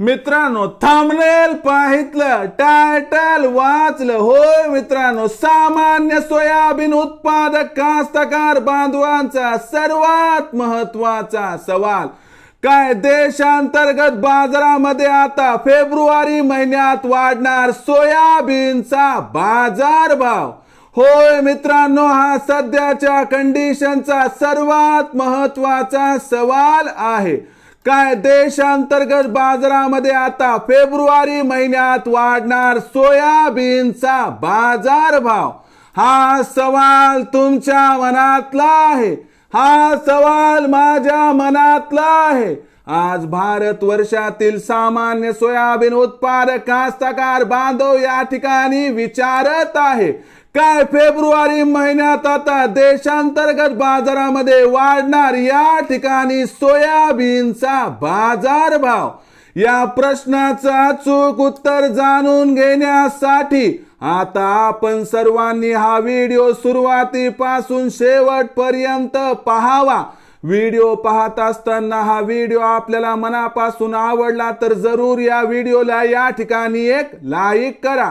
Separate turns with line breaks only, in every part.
मित्रांनो थांबनेल पाहितलं टायटल वाचलं. होय मित्रांनो सामान्य सोयाबीन उत्पादक कास्तकार बांधवांचा सर्वात महत्त्वाचा सवाल. काय देशांतर्गत बाजारामध्ये आता फेब्रुवारी महिन्यात वाढणार सोयाबीनचा बाजार भाव? होय मित्रांनो हा सध्याच्या कंडिशनचा सर्वात महत्त्वाचा सवाल आहे. काय देशांतर्गत बाजारामध्ये आता फेब्रुवारी महिन्यात वाढणार सोयाबीनचा बाजार भाव हा सवाल तुमच्या मनातला आहे. हा सवाल माझ्या मनातला आहे. आज भारत वर्षातील सामान्य सोयाबीन उत्पादक कास्तकार बांधव या ठिकाणी विचारत आहे. काय फेब्रुवारी महिन्यात आता देशांतर्गत बाजारामध्ये वाढणार या ठिकाणी सोयाबीनचा बाजार भाव या प्रश्नाचं चूक उत्तर जाणून घेण्यासाठी आता आपण सर्वांनी हा व्हिडिओ सुरुवातीपासून शेवटपर्यंत पहावा. व्हिडिओ पाहत असताना हा व्हिडिओ आपल्याला मनापासून आवडला तर जरूर या व्हिडिओला या ठिकाणी एक लाईक करा.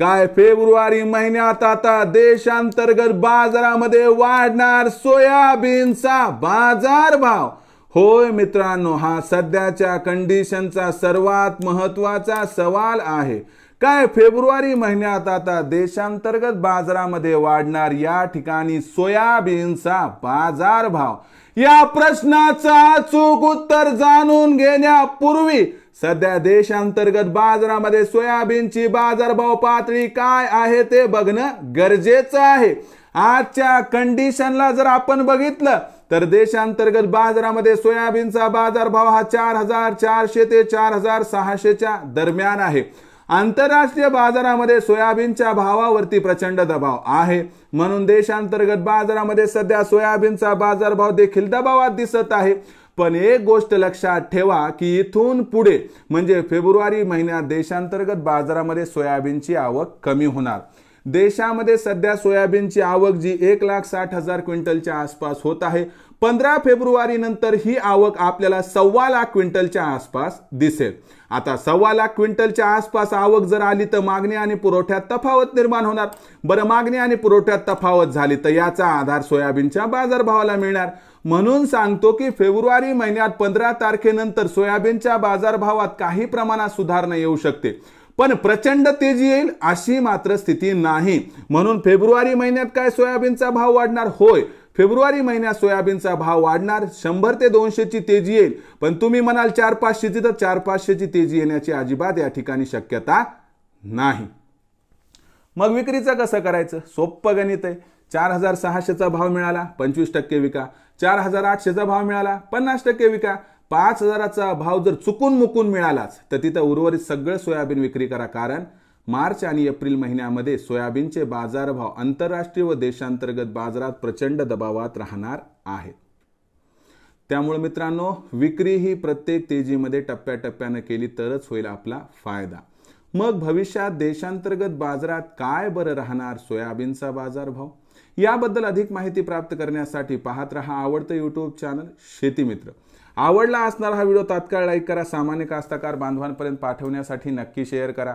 काय फेब्रुवारी महिन्यात आता देशांतर्गत बाजारामध्ये वाढणार सोयाबीनचा बाजार भाव? होय मित्रांनो हा सध्याच्या कंडिशनचा सर्वात महत्त्वाचा सवाल आहे. काय फेब्रुवारी महिन्यात आता देशांतर्गत बाजारामध्ये वाढणार या ठिकाणी सोयाबीनचा बाजार भाव या प्रश्नाचा अचूक उत्तर जाणून घेण्यापूर्वी सध्या देशांतर्गत बाजारामध्ये सोयाबीनची बाजारभाव पातळी काय आहे ते बघणं गरजेचं आहे. आजच्या कंडिशनला जर आपण बघितलं तर देशांतर्गत बाजारामध्ये सोयाबीनचा बाजारभाव हा चार हजार चारशे ते चार हजार सहाशेच्या दरम्यान आहे. आंतरराष्ट्रीय बाजारामध्ये सोयाबीनच्या भावावरती प्रचंड दबाव आहे. म्हणून देशांतर्गत बाजारामध्ये सध्या सोयाबीनचा बाजारभाव देखील दबावात दिसत आहे. पण एक गोष्ट लक्षात ठेवा की इथून पुढे म्हणजे फेब्रुवारी महिन्यात देशांतर्गत बाजारामध्ये सोयाबीनची आवक कमी होणार. देशामध्ये सध्या सोयाबीनची आवक जी एक लाख साठ हजार क्विंटलच्या आसपास होत आहे पंधरा फेब्रुवारी नंतर ही आवक आपल्याला सव्वा लाख क्विंटलच्या आसपास दिसेल. आता सव्वा लाख क्विंटलच्या आसपास आवक जर आली तर मागणी आणि पुरवठ्यात तफावत निर्माण होणार. बरं मागणी आणि पुरवठ्यात तफावत झाली तर याचा आधार सोयाबीनच्या बाजारभावाला मिळणार. म्हणून सांगतो की फेब्रुवारी महिन्यात पंधरा तारखेनंतर सोयाबीनच्या बाजारभावात काही प्रमाणात सुधारणा येऊ शकते. पण प्रचंड तेजी येईल अशी मात्र स्थिती नाही. म्हणून फेब्रुवारी महिन्यात काय सोयाबीनचा भाव वाढणार? होय फेब्रुवारी महिन्यात सोयाबीनचा भाव वाढणार शंभर ते दोनशेची तेजी येईल. पण तुम्ही म्हणाल चार पाचशेची तर चार पाचशेची तेजी येण्याची अजिबात या ठिकाणी शक्यता नाही. मग विक्रीचं कसं करायचं? सोपं गणित आहे. चार हजार सहाशेचा भाव मिळाला पंचवीस टक्के विका. चार हजार आठशेचा भाव मिळाला पन्नास टक्के विका. पाच हजाराचा भाव जर चुकून मुकून मिळालाच तर तिथं उर्वरित सगळं सोयाबीन विक्री करा. कारण मार्च आणि एप्रिल महिन्यामध्ये सोयाबीनचे बाजारभाव आंतरराष्ट्रीय व देशांतर्गत बाजारात प्रचंड दबावात राहणार आहेत. त्यामुळे मित्रांनो विक्री ही प्रत्येक तेजीमध्ये टप्प्याटप्प्यानं केली तरच होईल आपला फायदा. मग भविष्यात देशांतर्गत बाजारात काय बरं राहणार सोयाबीनचा बाजारभाव? याबद्दल अधिक माहिती प्राप्त करण्यासाठी पाहत रहा आवडतं यूट्यूब चॅनल शेतीमित्र. आवडला असणारा हा व्हिडिओ तात्काळ लाईक करा सामान्य कास्ताकार बांधवांपर्यंत पाठवण्यासाठी नक्की शेअर करा.